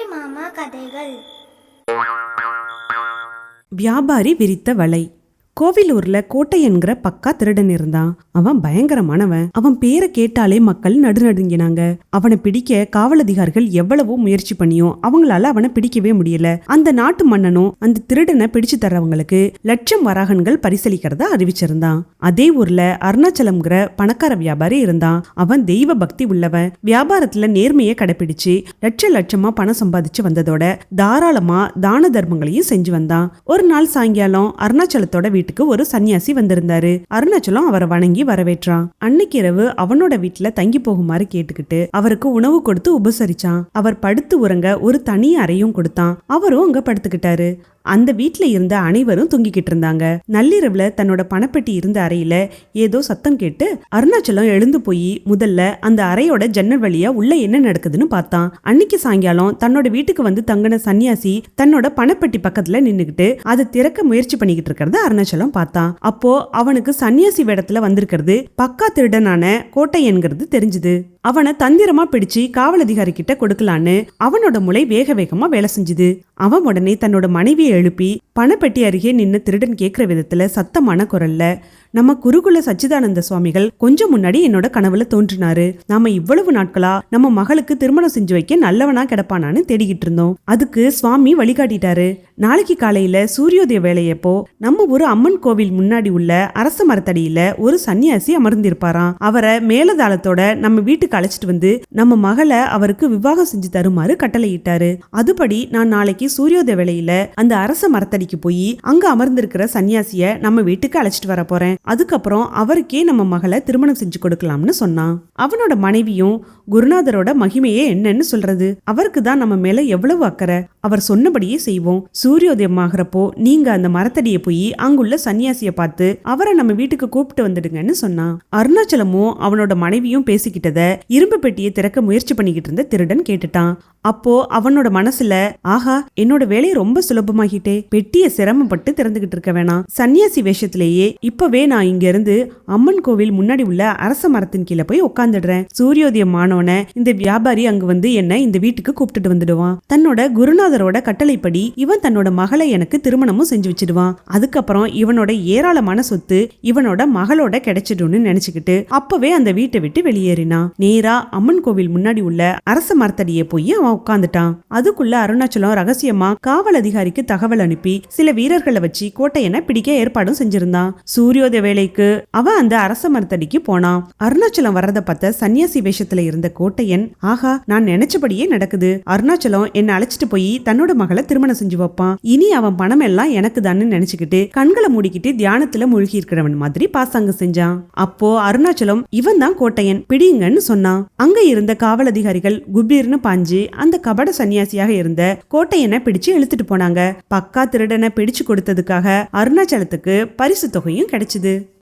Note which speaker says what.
Speaker 1: அம்புலி மாமா கதைகள்.
Speaker 2: வியாபாரி விரித்த வலை. கோவிலூர்ல கோட்டை என்கிற பக்கா திருடன் இருந்தான். அவன் பயங்கரமானவன். அவன் பேரை கேட்டாலே மக்கள் நடுநடுங்கினாங்க. அவனை பிடிக்க காவல் அதிகாரிகள் எவ்வளவோ முயற்சி பண்ணியும் அவங்களால அவனை பிடிக்கவே முடியல. அந்த நாட்டு மன்னனும் அந்த திருடனை பிடிச்சு தர்றவங்களுக்கு லட்சம் வராகன்கள் பரிசளிக்கிறதா அறிவிச்சிருந்தான். அதே ஊர்ல அருணாச்சலம்ங்கிற பணக்கார வியாபாரி இருந்தான். அவன் தெய்வ பக்தி உள்ளவன். வியாபாரத்துல நேர்மையை கடைபிடிச்சு லட்ச லட்சமா பணம் சம்பாதிச்சு வந்ததோட தாராளமா தான தர்மங்களையும் செஞ்சு வந்தான். ஒரு நாள் சாயங்காலம் அருணாச்சலத்தோட வீட்டு வீட்டுக்கு ஒரு சன்னியாசி வந்திருந்தாரு. அருணாச்சலம் அவரை வணங்கி வரவேற்றான். அன்னைக்கு இரவு அவனோட வீட்டுல தங்கி போகுமாறு கேட்டுக்கிட்டு அவருக்கு உணவு கொடுத்து உபசரிச்சான். அவர் படுத்து உறங்க ஒரு தனி அறையும் கொடுத்தான். அவரும் அங்க படுத்துக்கிட்டாரு. அந்த வீட்டில் இருந்த அனைவரும் தூங்கிக்கிட்டு இருந்தாங்க. நள்ளிரவுல தன்னோட பணப்பெட்டி இருந்த அறையில ஏதோ சத்தம் கேட்டு அருணாச்சலம் எழுந்து போய் முதல்ல அந்த அறையோட ஜன்னல் வழியா உள்ள என்ன நடக்குதுன்னு பார்த்தான். அன்னைக்கு சாயங்காலம் தன்னோட வீட்டுக்கு வந்து தங்கின சன்னியாசி தன்னோட பணப்பெட்டி பக்கத்துல நின்னுக்கிட்டு அதை திறக்க முயற்சி பண்ணிக்கிட்டு இருக்கிறத அருணாச்சலம் பார்த்தான். அப்போ அவனுக்கு சன்னியாசி வேடத்துல வந்திருக்கிறது பக்கா திருடனான கோட்டை என்கிறது தெரிஞ்சுது. அவனை தந்திரமா பிடிச்சு காவல் அதிகாரி கிட்ட கொடுக்கலான்னு அவனோட முளை வேக வேகமா வேலை செஞ்சுது. அவன் உடனே தன்னோட மனைவியை எழுப்பி பணப்பெட்டி அருகே நின்று திருடன் கேட்குற விதத்தில் சத்தமான குரல்ல நம்ம குருகுல சச்சிதானந்த சுவாமிகள் கொஞ்சம் முன்னாடி என்னோட கனவுல தோன்றினாரு. நாம இவ்வளவு நாட்களா நம்ம மகளுக்கு திருமணம் செஞ்சு வைக்க நல்லவனா கிடப்பானான்னு தேடிக்கிட்டு இருந்தோம். அதுக்கு சுவாமி வழிகாட்டிட்டாரு. நாளைக்கு காலையில சூரியோதய வேலையப்போ நம்ம ஒரு அம்மன் கோவில் முன்னாடி உள்ள அரச மரத்தடியில ஒரு சன்னியாசி அமர்ந்திருப்பாராம். அவரை மேலதாளத்தோட நம்ம வீட்டுக்கு அழைச்சிட்டு வந்து நம்ம மகளை அவருக்கு விவாகம் செஞ்சு தருமாறு கட்டளையிட்டாரு. அதுபடி நான் நாளைக்கு சூரியோதய வேலையில அந்த அரச மரத்தடிக்கு போய் அங்க அமர்ந்திருக்கிற சன்னியாசிய நம்ம வீட்டுக்கு அழைச்சிட்டு வர போறேன். அதுக்கப்புறம் அவருக்கே நம்ம மகளை திருமணம் செஞ்சு கொடுக்கலாம்னு சொன்னான். அவனோட மனைவியும் குருநாதரோட மகிமையே என்னன்னு சொல்றது. அவருக்கு தான் நம்ம மேல எவ்வளவு அக்கறை. அவர் சொன்னபடியே செய்வோம். சூரியோதயம் ஆகிறப்போ நீங்க அந்த மரத்தடியை போய் அங்குள்ள சன்னியாசிய பார்த்து அவரை நம்ம வீட்டுக்கு கூப்பிட்டு வந்துடுங்கன்னு சொன்னான். அருணாச்சலமும் அவனோட மனைவியும் பேசிக்கிட்டத இரும்பு பெட்டியை திறக்க முயற்சி பண்ணிக்கிட்டு இருந்த திருடன் கேட்டுட்டான். அப்போ அவனோட மனசுல ஆஹா என்னோட வேலையை ரொம்ப சுலபமாகிட்டே பெட்டிய சிரமப்பட்டு திறந்துகிட்டு இருக்க வேணாம். சன்னியாசி வேஷத்திலேயே இப்பவே நான் இங்க இருந்து அம்மன் கோவில் முன்னாடி உள்ள அரச மரத்தின் கீழே போய் உட்காந்துடுறேன் சூரியோதயம் ஆனோன இந்த வியாபாரி அங்க வந்து என்ன இந்த வீட்டுக்கு கூப்பிட்டுட்டு வந்துடுவான். தன்னோட குருநாதரோட கட்டளைப்படி இவன் தன்னோட மகளை எனக்கு திருமணமும் செஞ்சு வச்சிடுவான். அதுக்கப்புறம் இவனோட ஏராளமான சொத்து இவனோட மகளோட கிடைச்சிடும்னு நினைச்சுக்கிட்டு அப்பவே அந்த வீட்டை விட்டு வெளியேறினான். நேரா அம்மன் கோவில் முன்னாடி உள்ள அரச மரத்தடியை போய் அவன் உட்காந்துட்டான் அதுக்குள்ள அருணாச்சலம் ரகசியமா காவல் அதிகாரிக்கு தகவல் அனுப்பி சில வீரர்களை வச்சு கோட்டையனை பிடிக்க ஏற்பாடும் செஞ்சிருந்தான். சூரியோதய வேலைக்கு அவன் அந்த அரச மரத்தடிக்கு போனான் அருணாச்சலம் வர்றத பார்த்த சன்னியாசி வேஷத்துல இருந்த கோட்டையன் ஆஹா நான் நினைச்சபடியே நடக்குது. அருணாச்சலம் என்ன அழைச்சிட்டு போய் தன்னோட மகளை திருமணம் செஞ்சு வைப்பான். இனி அவன் பணம் எல்லாம் எனக்கு தான்னு நினைச்சுக்கிட்டு கண்களை மூடிக்கிட்டு தியானத்துல மூழ்கி இருக்கிறவன் மாதிரி பாசாங்க செஞ்சான். அப்போ அருணாச்சலம் இவன் தான் கோட்டையன் பிடிங்கன்னு சொன்னான். அங்க இருந்த காவல் அதிகாரிகள் குபீர்னு பாஞ்சு அந்த கபட சன்னியாசியாக இருந்த கோட்டையனை பிடிச்சு இழுத்துட்டு போனாங்க. பக்கா திருடனை பிடிச்சு கொடுத்ததுக்காக அருணாச்சலத்துக்கு பரிசு தொகையும் கிடைச்சது.